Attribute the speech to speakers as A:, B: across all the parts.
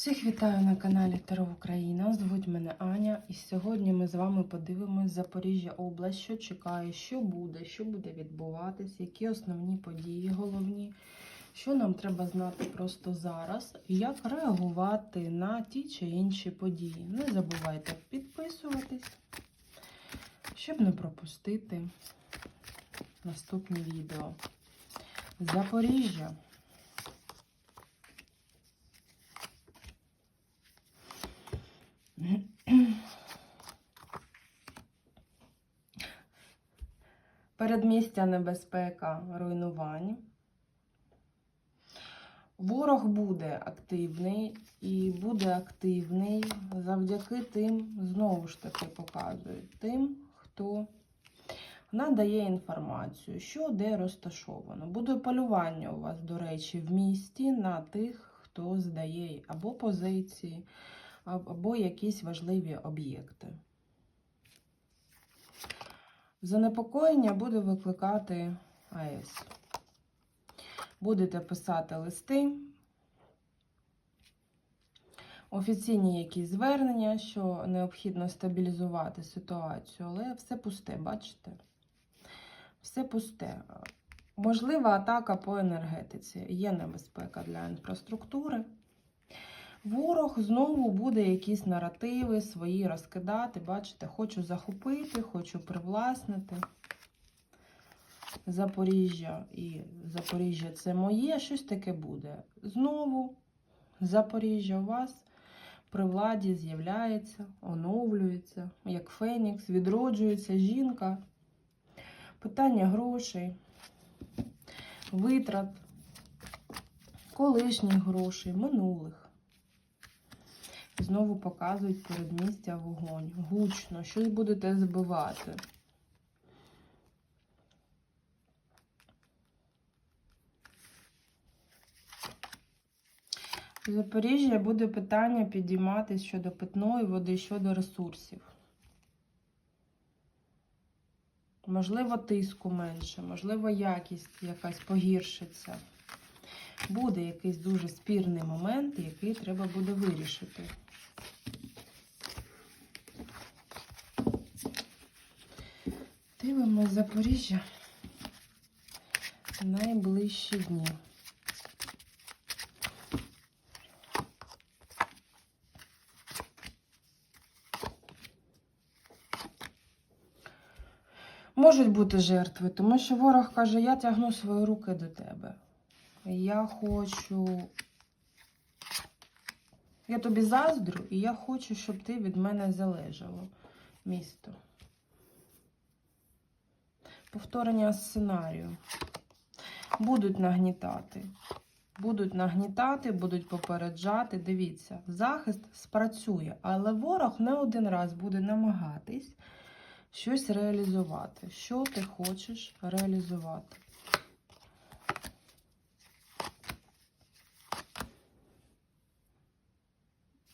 A: Всіх вітаю на каналі Таро Україна. Звуть мене Аня, і сьогодні ми з вами подивимось Запоріжжя область, що чекає, що буде, що буде відбуватись, які основні події головні, що нам треба знати просто зараз, як реагувати на ті чи інші події. Не забувайте підписуватись, щоб не пропустити наступні відео. Запоріжжя. Передмістя небезпека руйнувань. Ворог буде активний і буде активний завдяки тим, знову ж таки показують, тим, хто надає інформацію, що де розташовано. Буде полювання у вас, до речі, в місті на тих, хто здає або позиції, або якісь важливі об'єкти. Занепокоєння буде викликати АЕС. Будете писати листи, офіційні якісь звернення, що необхідно стабілізувати ситуацію, але все пусте, бачите? Все пусте. Можлива атака по енергетиці. Є небезпека для інфраструктури. Ворог знову буде якісь наративи свої розкидати. Бачите, хочу захопити, хочу привласнити. Запоріжжя і Запоріжжя це моє, щось таке буде. Знову Запоріжжя у вас при владі з'являється, оновлюється, як Фенікс, відроджується жінка. Питання грошей, витрат, колишніх грошей, минулих. Знову показують передмістя вогонь. Гучно, щось будете збивати. В Запоріжжя буде питання підійматись щодо питної води, щодо ресурсів. Можливо, тиску менше, можливо, якість якась погіршиться. Буде якийсь дуже спірний момент, який треба буде вирішити. Дивимось Запоріжжя найближчі дні. Можуть бути жертви, тому що ворог каже, я тягну свої руки до тебе. Я хочу. Я тобі заздрю, і я хочу, щоб ти від мене залежало місто. Повторення сценарію. Будуть нагнітати. Будуть нагнітати, будуть попереджати. Дивіться, захист спрацює, але ворог не один раз буде намагатись щось реалізувати. Що ти хочеш реалізувати?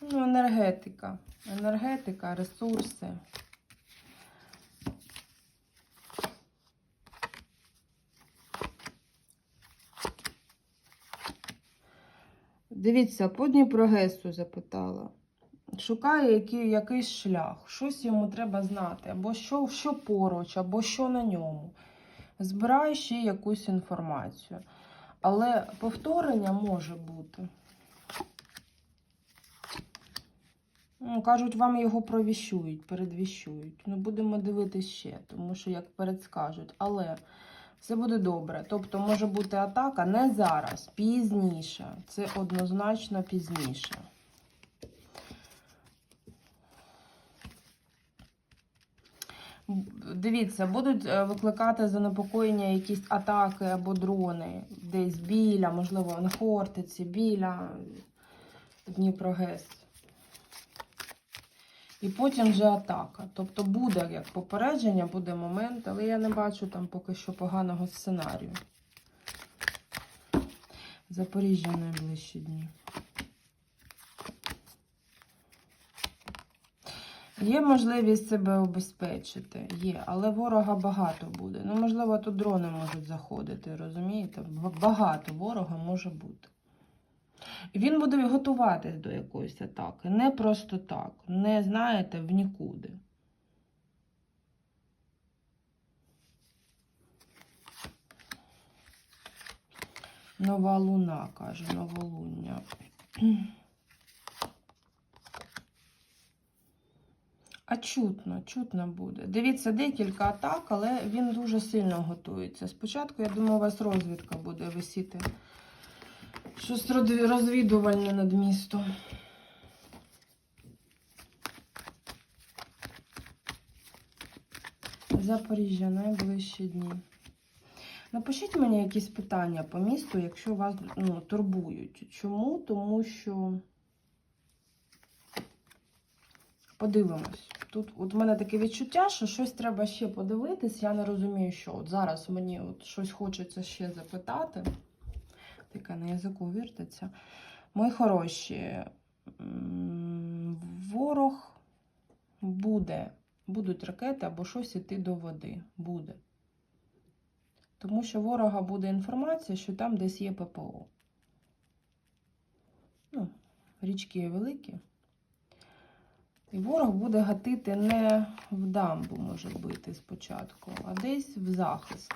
A: Ну, енергетика. Енергетика, ресурси. Дивіться, по Дніпрогесу запитала. Шукає який, якийсь шлях, щось йому треба знати, або що, що поруч, або що на ньому. Збирає ще якусь інформацію. Але повторення може бути. Ну, кажуть, вам його провіщують, передвіщують. Ну, будемо дивитися ще, тому що як передскажуть. Але все буде добре. Тобто може бути атака не зараз, пізніше. Це однозначно пізніше. Дивіться, будуть е, викликати занепокоєння якісь атаки або дрони десь біля, можливо, на Хортиці, біля Дніпрогес. І потім вже атака. Тобто буде як попередження, буде момент, але я не бачу там поки що поганого сценарію. Запоріжжя найближчі дні. Є можливість себе обезпечити, є, але ворога багато буде. Ну, можливо, тут дрони можуть заходити, розумієте? Багато ворога може бути. Він буде готуватись до якоїсь атаки. Не просто так. Не знаєте, в нікуди. Нова луна, каже, новолуння. А чутно, чутно буде. Дивіться, декілька атак, але він дуже сильно готується. Спочатку, я думаю, у вас розвідка буде висіти. Щось розві- розвідувальне над містом. Запоріжжя найближчі дні. Напишіть мені якісь питання по місту, якщо вас ну, турбують. Чому? Тому що подивимось. Тут от в мене таке відчуття, що щось треба ще подивитись. Я не розумію, що от зараз мені от щось хочеться ще запитати. Таке на язику віртиться. Мої хороші, ворог буде, будуть ракети або щось іти до води. Буде. Тому що ворога буде інформація, що там десь є ППО. Ну, річки великі. І ворог буде гатити не в дамбу, може бити спочатку, а десь в захист.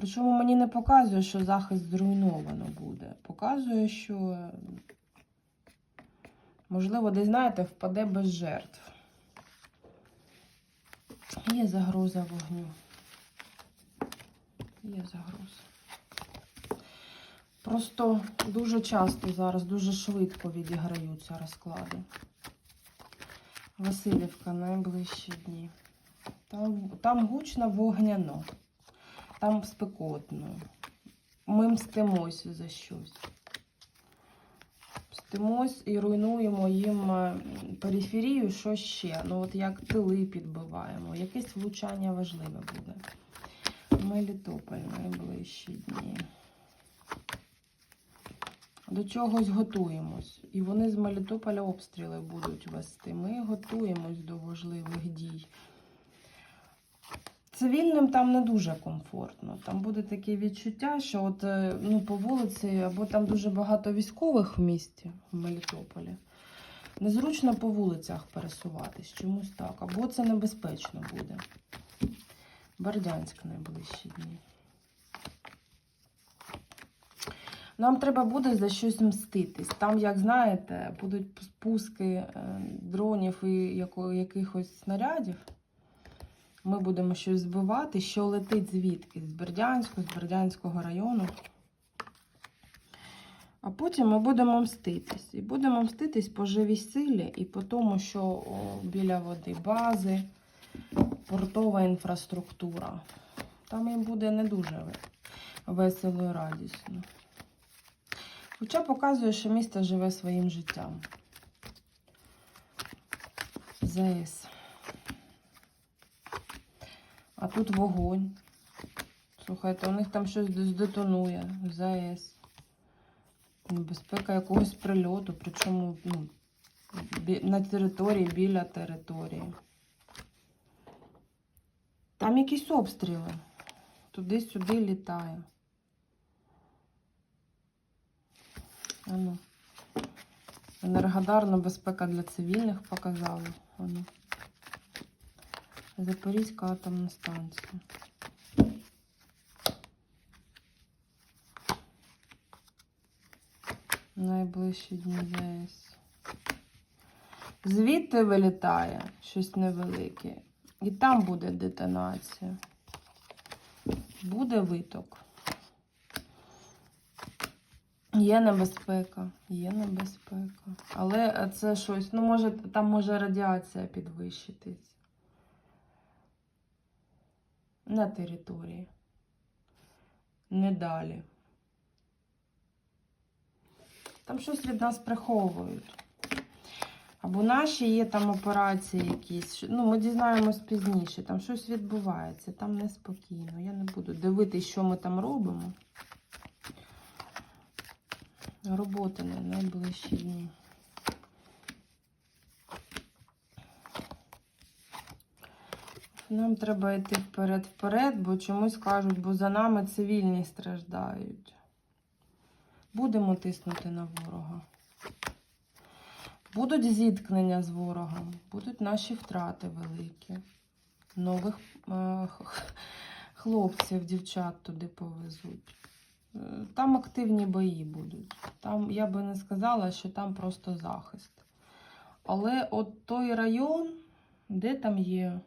A: Причому мені не показує, що захист зруйновано буде. Показує, що, можливо, десь, знаєте, впаде без жертв. Є загроза вогню. Є загроза. Просто дуже часто зараз, дуже швидко відіграються розклади. Васильівка найближчі дні. Там, там гучно вогняно, там спекотно. Ми мстимося за щось. Мстимось і руйнуємо їм е, периферію, що ще. Ну, от як тили підбиваємо. Якесь влучання важливе буде. Мелітополь найближчі дні. До чогось готуємось. І вони з Мелітополя обстріли будуть вести. Ми готуємось до важливих дій. Цивільним там не дуже комфортно. Там буде таке відчуття, що от, е, ну, по вулиці, або там дуже багато військових в місті, в Мелітополі. Незручно по вулицях пересуватись, чомусь так. Або це небезпечно буде. Бердянськ найближчі дні. Нам треба буде за щось мститись. Там, як знаєте, будуть спуски е, дронів і якихось снарядів. Ми будемо щось збивати, що летить звідки? З Бердянську, з Бердянського району. А потім ми будемо мститись. І будемо мститись по живій силі і по тому, що о, біля води бази, портова інфраструктура. Там їм буде не дуже весело і радісно. Хоча показує, що місто живе своїм життям. ЗС. А тут вогонь. Слухайте, у них там щось десь детонує. ЗАЕС. Небезпека якогось прильоту, причому ну, на території, біля території. Там якісь обстріли. Туди-сюди літає. Ану. Енергодарна безпека для цивільних показали. Ану. Запорізька атомна станція. Найближчі дні ЗАЕС. Звідти вилітає щось невелике. І там буде детонація. Буде виток. Є небезпека, є небезпека. Але це щось, ну, може, там може радіація підвищитись. На території. Не далі. Там щось від нас приховують. Або наші є там операції якісь. Ну, ми дізнаємось пізніше. Там щось відбувається, там неспокійно. Я не буду дивитися, що ми там робимо. Роботи на найближчі дні. Нам треба йти вперед-вперед, бо чомусь кажуть, бо за нами цивільні страждають. Будемо тиснути на ворога. Будуть зіткнення з ворогом, будуть наші втрати великі. Нових е, хлопців, дівчат туди повезуть. Е, Там активні бої будуть. Там я би не сказала, що там просто захист. Але от той район, де там є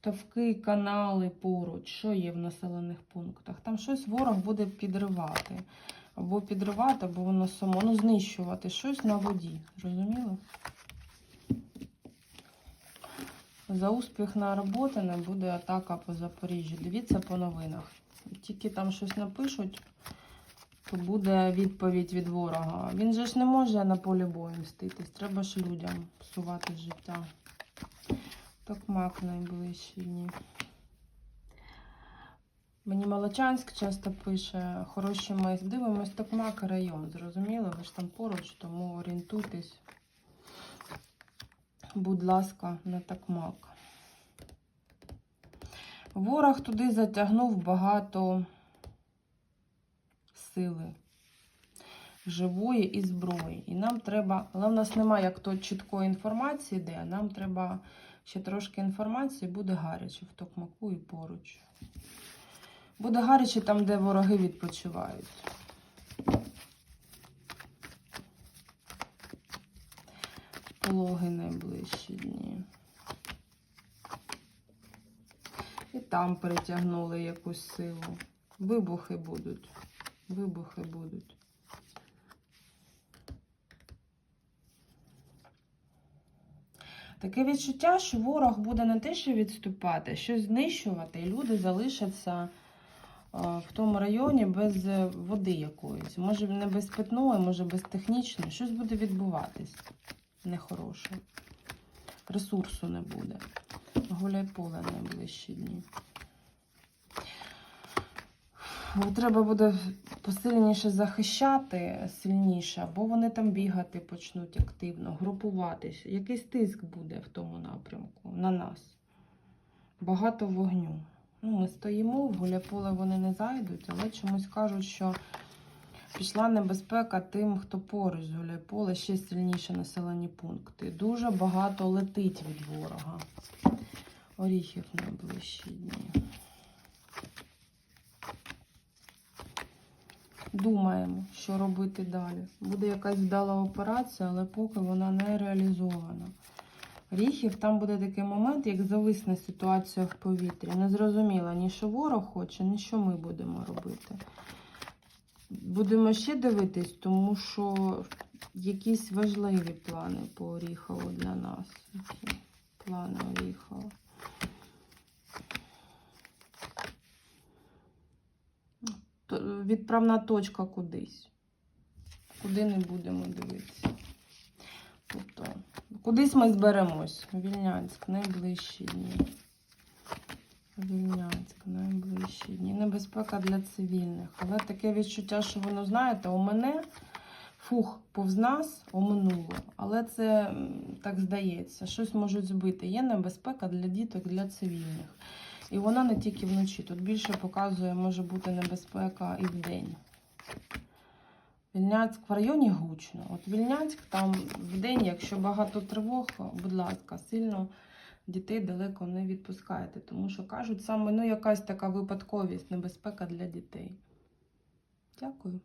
A: ставки, канали поруч, що є в населених пунктах, там щось ворог буде підривати. Або підривати, або воно само, ну, знищувати щось на воді. Зрозуміло? За успіх на роботи не буде атака по Запоріжжю. Дивіться по новинах. Тільки там щось напишуть, то буде відповідь від ворога. Він же ж не може на полі бою мститись. Треба ж людям псувати життя. Токмак найближчий ні. Мені Молочанськ часто пише хороші ми дивимось Токмак район. Зрозуміло, ви ж там поруч, тому орієнтуйтесь. Будь ласка, на Токмак. Ворог туди затягнув багато сили живої і зброї. І нам треба, але в нас немає як то чіткої інформації, де нам треба ще трошки інформації, буде гаряче в Токмаку і поруч. Буде гаряче там, де вороги відпочивають. Пологи найближчі дні. І там перетягнули якусь силу. Вибухи будуть. Вибухи будуть. Таке відчуття, що ворог буде не те, що відступати, щось знищувати, і люди залишаться в тому районі без е, води якоїсь. Може, не без питної, може без технічної. Щось буде відбуватись нехороше. Ресурсу не буде. Гуляй поле найближчі дні. Треба буде посильніше захищати сильніше, або вони там бігати почнуть активно, групуватися. Якийсь тиск буде в тому напрямку на нас. Багато вогню. Ну, ми стоїмо, в гуляполе вони не зайдуть, але чомусь кажуть, що пішла небезпека тим, хто поруч з гуляполе, ще сильніше населені пункти. Дуже багато летить від ворога. Оріхів найближчі дні. Думаємо, що робити далі. Буде якась вдала операція, але поки вона не реалізована. Ріхів там буде такий момент, як зависне ситуація в повітрі. Не зрозуміло ні що ворог хоче, ні що ми будемо робити. Будемо ще дивитись, тому що якісь важливі плани по Оріхову для нас. Плани Оріхова. То- Відправна точка кудись. Куди не будемо дивитися. Тобто, кудись ми зберемось. Вільнянськ, найближчі дні. Вільнянськ, найближчі дні. Небезпека для цивільних. Але таке відчуття, що воно, знаєте, у мене фух, повз нас оминуло. Але це так здається, щось можуть збити. Є небезпека для діток, для цивільних. І вона не тільки вночі. Тут більше показує, може бути небезпека і вдень. Вільнянськ в районі гучно. От Вільнянськ там вдень, якщо багато тривог, будь ласка, сильно дітей далеко не відпускайте. Тому що кажуть, саме ну, якась така випадковість, небезпека для дітей. Дякую.